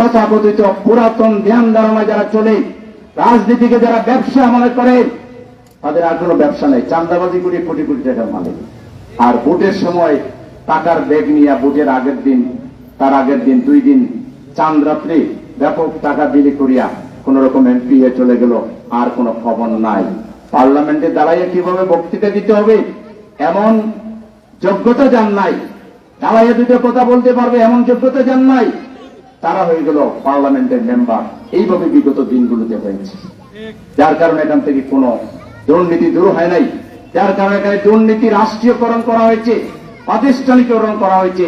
তথাকথিত পুরাতন ধ্যান ধারণা যারা চলে, রাজনীতিকে যারা ব্যবসা মনে করে, তাদের আর কোনো ব্যবসা নেই। চান্দাবাজি করে কোটি কোটি টাকার মালিক। আর ভোটের সময় টাকার ব্যাগ নিয়ে ভোটের আগের দিন, তার আগের দিন, দুই দিন, চাঁদ রাত্রে ব্যাপক টাকা বিলি করিয়া কোন রকম এমপি হয়ে চলে গেল, আর কোনো খবর নাই। পার্লামেন্টে দাঁড়াইয়ে কীভাবে বক্তৃতা দিতে হবে? এমন যোগ্যতা যান নাই। দাঁড়াইয়ে দুটো কথা বলতে পারবে, এমন যোগ্যতা যান নাই। তারা হয়ে গেল পার্লামেন্টের মেম্বার। এইভাবে বিগত দিনগুলোতে হয়েছে। যার কারণে এখান থেকে কোনো দুর্নীতি দূর হয় নাই। যার কারণে এখানে দুর্নীতি রাষ্ট্রীয়করণ করা হয়েছে প্রাতিষ্ঠানিকরণ করা হয়েছে।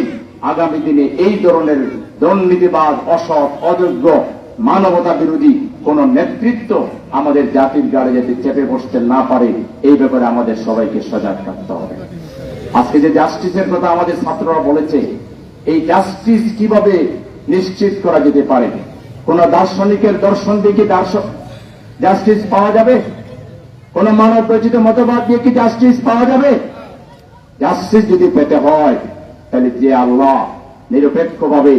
আগামী দিনে এই ধরনের দুর্নীতিবাদ, অসৎ, অযোগ্য, মানবতা বিরোধী কোন নেতৃত্ব আমাদের জাতির গাড়ি যাতে চেপে বসতে না পারে, এই ব্যাপারে আমাদের সবাইকে সজাগ থাকতে হবে। আজকে যে জাস্টিসের কথা আমাদের ছাত্ররা বলেছে, এই জাস্টিস কীভাবে নিশ্চিত করা যেতে পারে। কোন দার্শনিকের দর্শন দিয়ে কি দার্শন জাস্টিস পাওয়া যাবে? কোন মানব রচিত মতবাদ দিয়ে কি জাস্টিস পাওয়া যাবে? জাস্টিস যদি পেতে হয়, তাহলে যে আল্লাহ নিরপেক্ষভাবে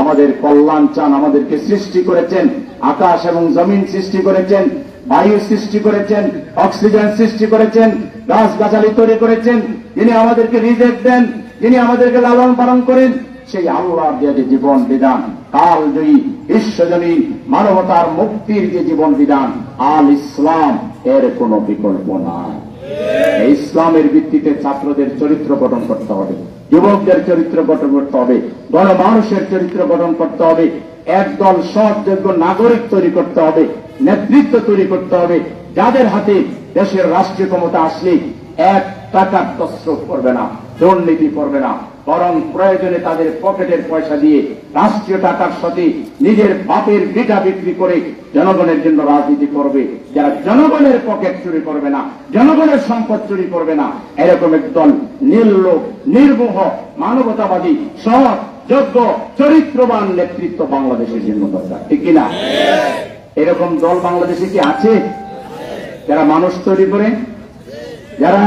আমাদের কল্যাণ চান, আমাদেরকে সৃষ্টি করেছেন, আকাশ এবং জমিন সৃষ্টি করেছেন, বায়ু সৃষ্টি করেছেন, অক্সিজেন সৃষ্টি করেছেন গাছ গাছালি তৈরি করেছেন, যিনি আমাদেরকে রিজেক্ট দেন, যিনি আমাদেরকে লালন পালন করেন সেই আল্লাহর যে জীবন বিধান কাল জয়ী বিশ্বজনী মানবতার মুক্তির যে জীবন বিধান, আল ইসলাম এর কোনো বিকল্প নাই। ইসলামের ভিত্তিতে ছাত্রদের চরিত্র গঠন করতে হবে, যুবকদের চরিত্র গঠন করতে হবে, গণমানুষের চরিত্র গঠন করতে হবে, একদল সৎযোগ্য নাগরিক তৈরি করতে হবে, নেতৃত্ব তৈরি করতে হবে, যাদের হাতে দেশের রাষ্ট্রীয় ক্ষমতা আসলে এক টাকার তসরফ করবে না, দুর্নীতি করবে না। বরং প্রয়োজনে তাদের পকেটের পয়সা দিয়ে রাষ্ট্রীয় টাকার সাথে নিজের বাপের বিটা বিক্রি করে জনগণের জন্য রাজনীতি করবে। যারা জনগণের পকেট চুরি করবে না, জনগণের সম্পদ চুরি করবে না, এরকম একদল নির্লোক নির্মোহ, মানবতাবাদী, সৎ, যোগ্য, চরিত্রবান নেতৃত্ব বাংলাদেশের জন্য দরকার। ঠিক কিনা? এরকম দল বাংলাদেশে কি আছে? যারা মানুষ তৈরি করে, যারা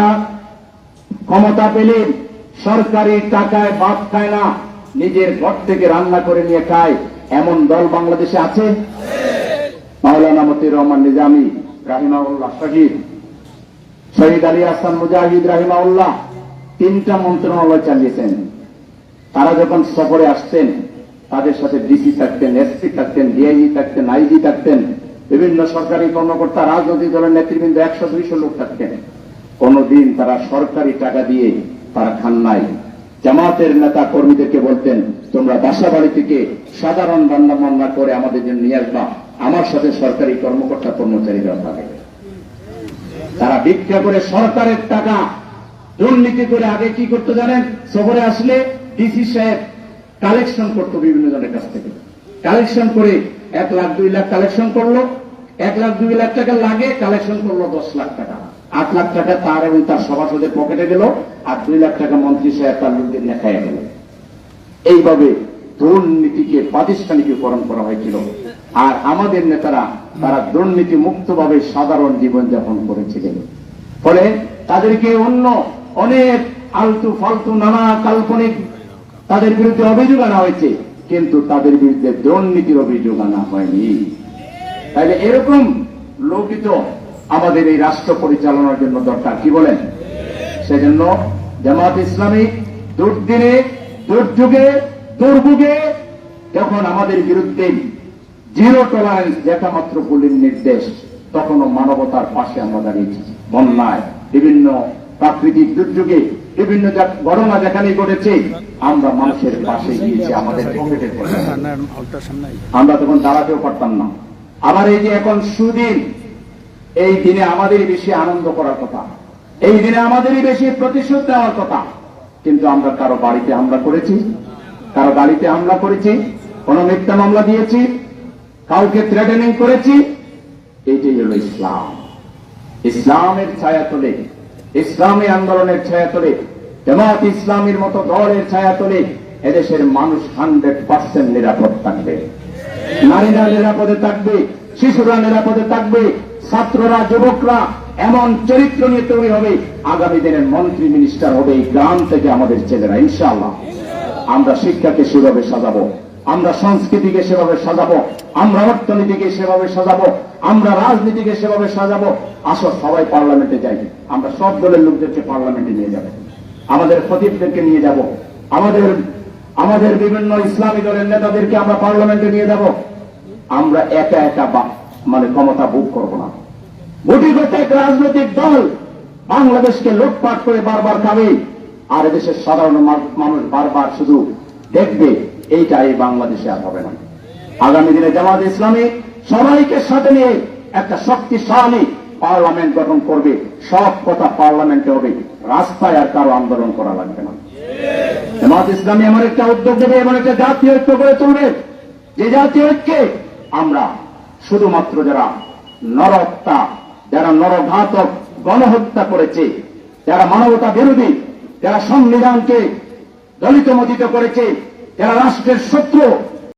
ক্ষমতা পেলে সরকারি টাকায় ভাত খায় না, নিজের ঘর থেকে রান্না করে নিয়ে খায়। এমন দল বাংলাদেশে আছে? মাওলানা মতির রহমান নিজামী রাহিমাউল্লাহ শহীদ। শহীদ আলী আসান মুজাহিদ রাহিমাউল্লাহ তিনটা মন্ত্রণালয় চালিয়েছেন। তারা যখন সফরে আসতেন, তাদের সাথে ডিসি থাকতেন, এসপি থাকতেন, ডিআইজি থাকতেন, আইজি থাকতেন, বিভিন্ন সরকারি কর্মকর্তা, রাজনৈতিক দলের নেতৃবৃন্দ একশো দুইশো লোক থাকতেন। কোনদিন তারা সরকারি টাকা দিয়ে তারা খান নাই জামাতের নেতা কর্মীদেরকে বলতেন, তোমরা বাসা বাড়ি থেকে সাধারণ রান্না বান্না করে আমাদের জন্য নিয়ে আসবা। আমার সাথে সরকারি কর্মকর্তা কর্মচারীরা থাকে। তারা ভিক্ষা করে সরকারের টাকা। দুর্নীতি করে আগে কি করতে জানেন? সফরে আসলে ডিসি সাহেব কালেকশন করতো বিভিন্ন জনের কাছ থেকে। কালেকশন করে এক লাখ, দুই লাখ কালেকশন করল। এক লাখ, দুই লাখ টাকা লাগে, কালেকশন করল দশ লাখ টাকা। আট লাখ টাকা তার এবং তার সভাসদের পকেটে গেল, আর দুই লাখ টাকা মন্ত্রী সাহেব তার লোকদের নেখাইয়া গেল এইভাবে দুর্নীতিকে প্রাতিষ্ঠানিকীকরণ করা হয়েছিল। আর আমাদের নেতারা তারা দুর্নীতি মুক্তভাবে সাধারণ জীবনযাপন করেছিলেন। ফলে তাদেরকে অন্য অনেক আলতু ফালতু নানা কাল্পনিক তাদের বিরুদ্ধে অভিযোগ আনা হয়েছে, কিন্তু তাদের বিরুদ্ধে দুর্নীতির অভিযোগ আনা হয়নি। তাইলে এরকম লোকিত আমাদের এই রাষ্ট্র পরিচালনার জন্য দরকার। কি বলেন? সেজন্য জামাত ইসলামী দুর্দিনে, দুর্যোগে, দুর্ভোগে যখন আমাদের বিরুদ্ধে জিরো টলারেন্স দেখা মাত্র পুলির নির্দেশ, তখনও মানবতার পাশে আমরা দাঁড়িয়েছি। বন্যায়, বিভিন্ন প্রাকৃতিক দুর্যোগে, বিভিন্ন ঘটনা যেখানে ঘটেছে, আমরা মানুষের পাশে গিয়েছি, আমাদের আমরা তখন দাঁড়াতেও পারতাম না। আবার এই যে এখন সুদিন এই দিনে আমাদেরই বেশি আনন্দ করার কথা। এই দিনে আমাদেরই বেশি প্রতিশোধ দেওয়ার কথা। কিন্তু আমরা কারও বাড়িতে হামলা করেছি, কারও গাড়িতে হামলা করেছি, কোন মিথ্যা মামলা দিয়েছি, কাউকে থ্রেটেনিং করেছি এইটাই হলো ইসলাম। ইসলামের ছায়া তোলে ইসলামী আন্দোলনের ছায়া তোলে জামাত ইসলামীর মতো দলের ছায়া তোলে এদেশের মানুষ হান্ড্রেড পার্সেন্ট নিরাপদ থাকবে নারীরা নিরাপদে থাকবে, শিশুরা নিরাপদে থাকবে ছাত্ররা, যুবকরা এমন চরিত্র নিয়ে তৈরি হবে, আগামী দিনের মন্ত্রী মিনিস্টার হবে এই গ্রাম থেকে আমাদের ছেলেরা, ইনশাআল্লাহ। আমরা শিক্ষাকে সেভাবে সাজাবো, আমরা সংস্কৃতিকে সেভাবে সাজাবো, আমরা অর্থনীতিকে সেভাবে সাজাবো, আমরা রাজনীতিকে সেভাবে সাজাবো। আসো, সবাই পার্লামেন্টে যাই। আমরা সব দলের লোকদেরকে পার্লামেন্টে নিয়ে যাব। আমাদের খতিবদেরকে নিয়ে যাব। আমাদের আমাদের বিভিন্ন ইসলামী দলের নেতাদেরকে আমরা পার্লামেন্টে নিয়ে যাব। আমরা একা একা মানে ক্ষমতা ভোগ করব না। গুটিগত এক রাজনৈতিক দল বাংলাদেশকে লুটপাট করে বারবার খাবে, আর এদেশের সাধারণ মানুষ বারবার শুধু দেখবে এইটা এই বাংলাদেশে আর হবে না। আগামী দিনে জামাত ইসলামী সবাইকে সাথে নিয়ে একটা শক্তিশালী পার্লামেন্ট গঠন করবে, সব কথা পার্লামেন্টে হবে, রাস্তায় আর কারও আন্দোলন করা লাগবে না। জামাত ইসলামী এমন একটা উদ্যোগ দেবে এমন একটা জাতীয় ঐক্য গড়ে তুলবে, যে জাতীয় ঐক্যে আমরা শুধুমাত্র যারা নরহত্যা যারা নরঘাতক গণহত্যা করেছে, যারা মানবতা বিরোধী, যারা সংবিধানকে দলিত মজিত করেছে, যারা রাষ্ট্রের শত্রু